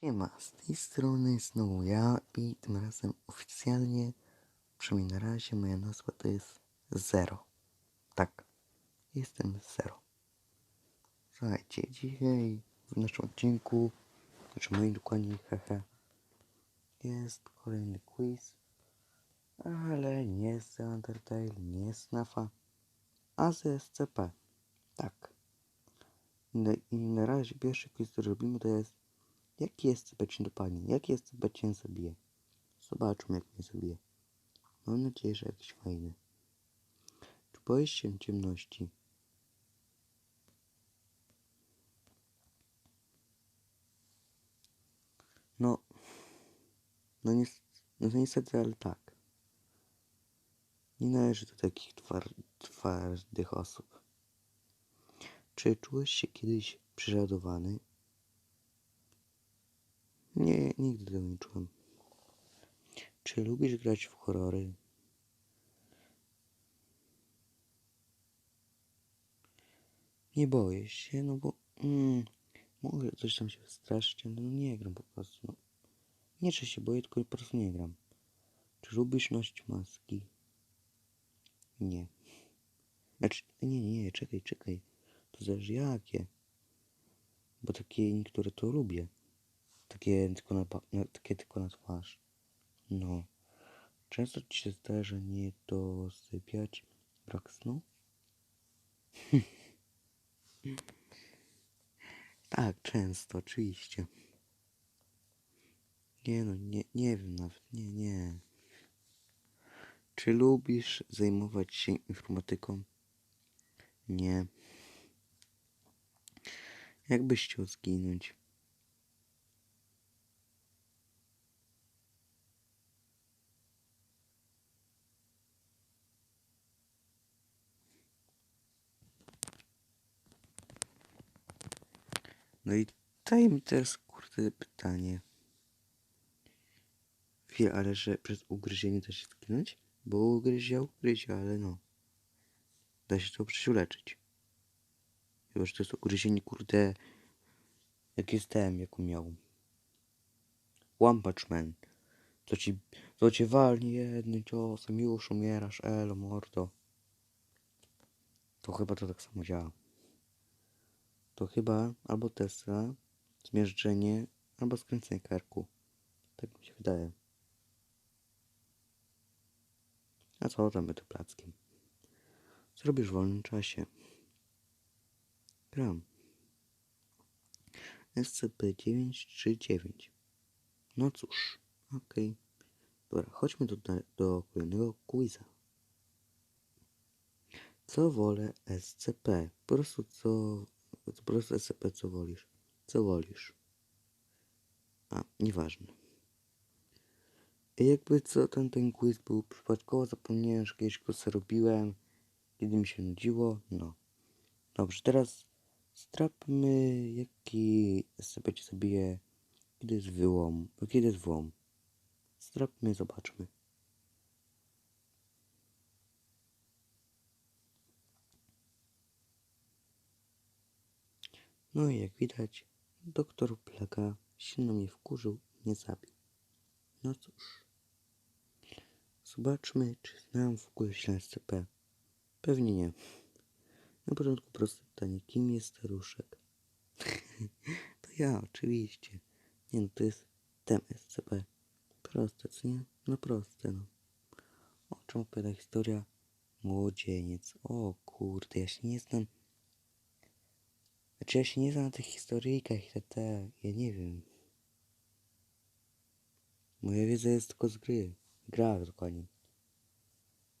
Siema, z tej strony znowu ja i tym razem oficjalnie, przynajmniej na razie moja nazwa to jest Zero. Tak, jestem Zero. Słuchajcie, dzisiaj w naszym odcinku, znaczy moim dokładnie, hehe, jest kolejny quiz, ale nie z Undertale, nie z NAFA, a z SCP. Tak. No I na razie pierwszy quiz, który robimy to jest Jaki jest CP cię dopadnie? Jaki jest cię zabije? Zobaczmy jak mnie zabije. Mam nadzieję, że jakiś fajny. Czy boisz się ciemności? No, no, ni no niestety, ale tak. Nie należy do takich twar twardych osób. Czy czułeś się kiedyś prześladowany? Nie, nigdy tego nie czułem. Czy lubisz grać w horrory? Nie boję się, no bo mm, mogę coś tam się wystraszyć, ale no nie gram po prostu. No. Nie, że się boję, tylko po prostu nie gram. Czy lubisz nosić maski? Nie. Znaczy, nie, nie, czekaj, czekaj. To zależy jakie. Bo takie niektóre to lubię. Takie tylko na, na, takie tylko na twarz. No. Często ci się zdarza nie dosypiać, brak snu? tak, często, oczywiście. Nie no, nie, nie wiem nawet, nie, nie. Czy lubisz zajmować się informatyką? Nie. Jakbyś chciał zginąć? No i daj mi teraz kurde pytanie. Chwilę, ale że przez ugryzienie da się zginąć? Bo ugryzia, ugryzia, ale no. Da się to przecież uleczyć. Chyba, że to jest ugryzienie kurde. Jak jestem, jaką miał. One. To ci, to cię walnie jednym ciosem, już umierasz, elo mordo. To chyba to tak samo działa. To chyba albo Tesla, zmierzczenie, albo skręcenie karku. Tak mi się wydaje. A co tam będę plackiem? Co robisz w wolnym czasie? Gram. SCP-939. No cóż, okej. Dobra, chodźmy do, do kolejnego quiza. Co wolę SCP? Po prostu co po prostu SCP co wolisz. Co wolisz? A, nieważne. I jakby co ten, ten quiz był przypadkowo, zapomniałem, że kiedyś go robiłem, kiedy mi się nudziło, no. Dobrze, teraz strapmy, jaki SCP cię zabije, kiedy jest wyłom, kiedy jest włam. Strapmy, zobaczmy. No i jak widać, doktor Plaga silno mnie wkurzył i mnie zabił. No cóż. Zobaczmy, czy znam w ogóle SCP. Pewnie nie. Na początku proste pytanie, kim jest staruszek? to ja, oczywiście. Nie no, to jest ten SCP. Proste, co nie? No proste, no. O czym opowiada historia? Młodzieniec. O kurde, ja się nie znam. Znaczy ja się nie znam na tych historyjkach i te, ja nie wiem. Moja wiedza jest tylko z gry. Gra dokładnie.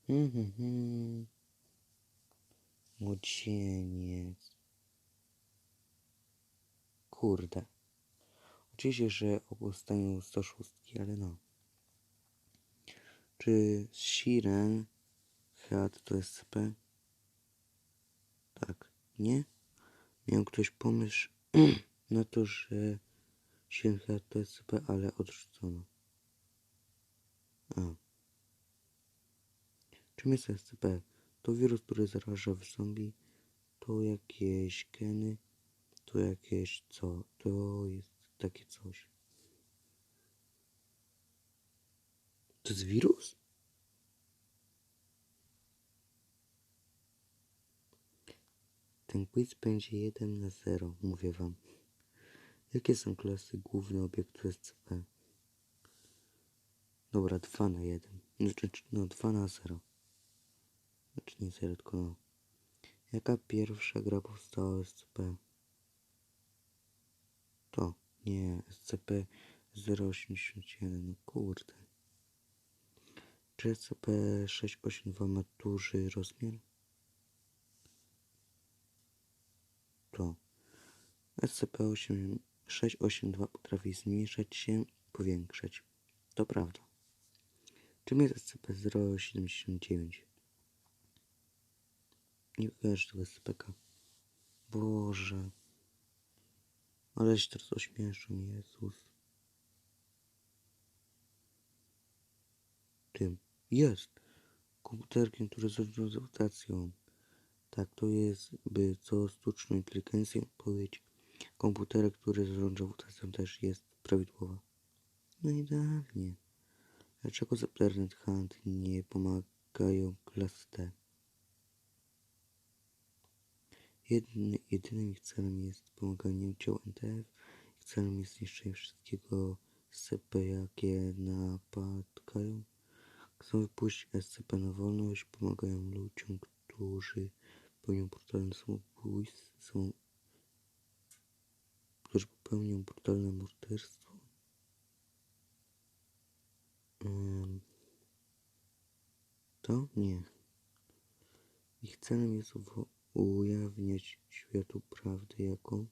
Hmm, hmm. Młodzieniec. Kurde. Oczywiście, że o powstaniu 106, ale no. Czy Siren Head to jest CP? Tak. Nie? Miał ktoś pomysł na to, że się HTCP, ale odrzucono. A. Czym jest SCP? To wirus, który zaraża w zombie. To jakieś geny. To jakieś co? To jest takie coś. To jest wirus? Ten quiz będzie 1 na 0, mówię wam. Jakie są klasy główne obiektu SCP? Dobra, 2 na 1. Znaczy, no 2 na 0. Znaczy nie 0, tylko no. Jaka pierwsza gra powstała SCP? To, nie, SCP-081, no kurde. Czy SCP-682 ma duży rozmiar? To. SCP-682 potrafi zmniejszać się, powiększać. To prawda. Czym jest SCP-079? Nie kojarzę tego SCP-ka. Boże. Ale się teraz ośmieszą, Jezus. Tym. Jest. Komputerkiem, który zarządza reputacją. Tak, to jest, by co sztuczną inteligencję powiedzieć. Komputer, który zarządza reputacją też jest prawidłowa. No idealnie. Dlaczego z Internet Hunt nie pomagają klas T? Jedny, jedynym ich celem jest pomaganie ciał NTF. Ich celem jest zniszczenie wszystkiego SCP, jakie napotkają. Chcą wypuścić SCP na wolność, pomagają ludziom, którzy popełnią brutalne samobójstwo, którzy popełnią brutalne morderstwo. To nie. Ich celem jest ujawniać światu prawdę, jaką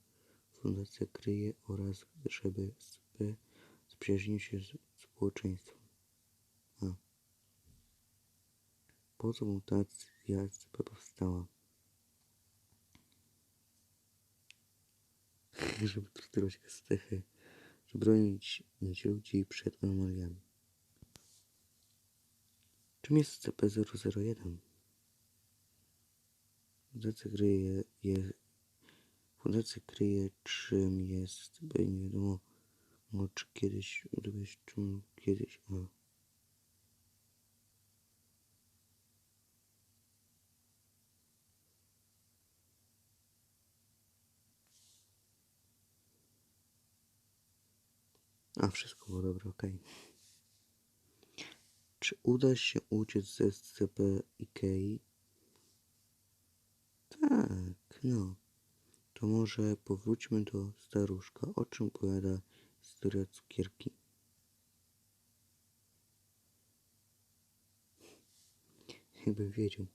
fundacja kryje oraz żeby SCP zaprzyjaźnił się z społeczeństwem. A. Po co mutacja SCP powstała? Żeby traktować stechy, żeby bronić ludzi przed anomaliami. Czym jest SCP-001? Fundacja kryje, je, fundacja kryje czym jest, by nie wiadomo, czy kiedyś, czym kiedyś, a. A, wszystko było dobre, okej. Czy uda się uciec ze SCP Ikei? Tak, no. To może powróćmy do staruszka. O czym opowiada historia cukierki? Jakbym wiedział.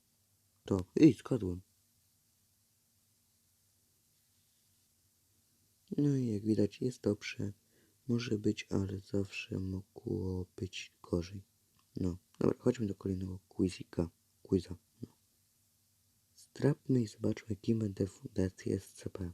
To. Ej, skadłem. No i jak widać jest dobrze. Może być, ale zawsze mogło być gorzej. No, dobra, chodźmy do kolejnego quizika. Quiza. No. Strapmy i zobaczmy, kim będę w fundacji SCP.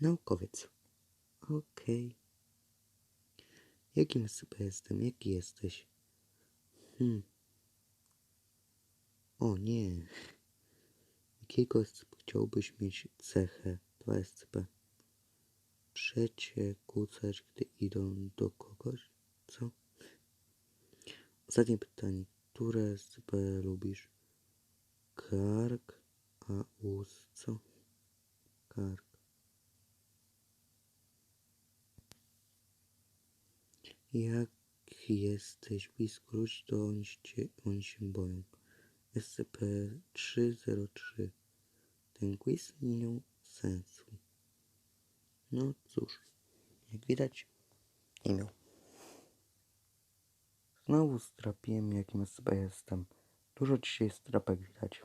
Naukowiec. Okej. Jakim SCP jestem? Jaki jesteś? Hmm. O nie. Jakiego chciałbyś mieć cechę? Dwa SCP. Trzecie kucać, gdy idą do kogoś? Co? Ostatnie pytanie. Które SCP lubisz? Kark, a us co? Kark. Jak jesteś blisko ludzi, to oni się, oni się boją. SCP-303. Ten quiz nie miał sensu. No cóż, jak widać, nie miał. Znowu strapiłem, jakim SCP jestem. Dużo dzisiaj strapek widać.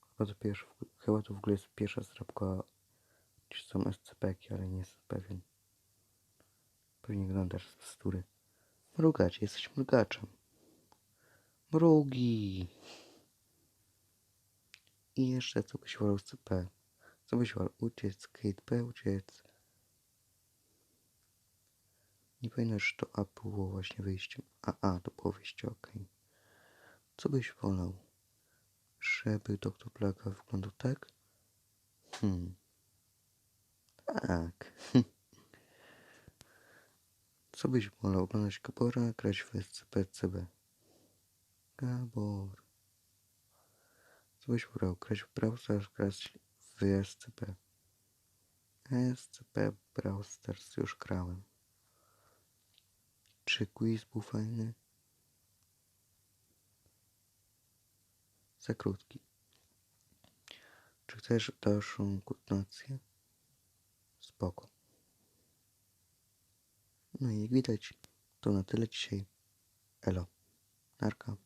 Chyba to, pierwszy, chyba to w ogóle jest pierwsza strapka, czy są SCP-ki, ale nie jestem pewien. Pewnie wyglądasz z bzdury. Mrugacz, jesteś mrugaczem. Mrugi. I jeszcze co byś wolał CP? Co byś wolał uciec? Kate P uciec? Nie pamiętasz, że to A było właśnie wyjściem. A, A, to było wyjście, okej. Co byś wolał? Żeby doktor Plaga wyglądał tak? Hmm. Tak. Co byś wolał? Oglądać Gabora, grać w SCP-CB? Gabor. Co byś wolał? Grać w Brawl Stars, grać w SCP? SCP Brawl Stars już grałem. Czy quiz był fajny? Za krótki. Czy chcesz dalszą kontynuację? Spoko. No i jak widać, to na tyle dzisiaj. Elo. Narka.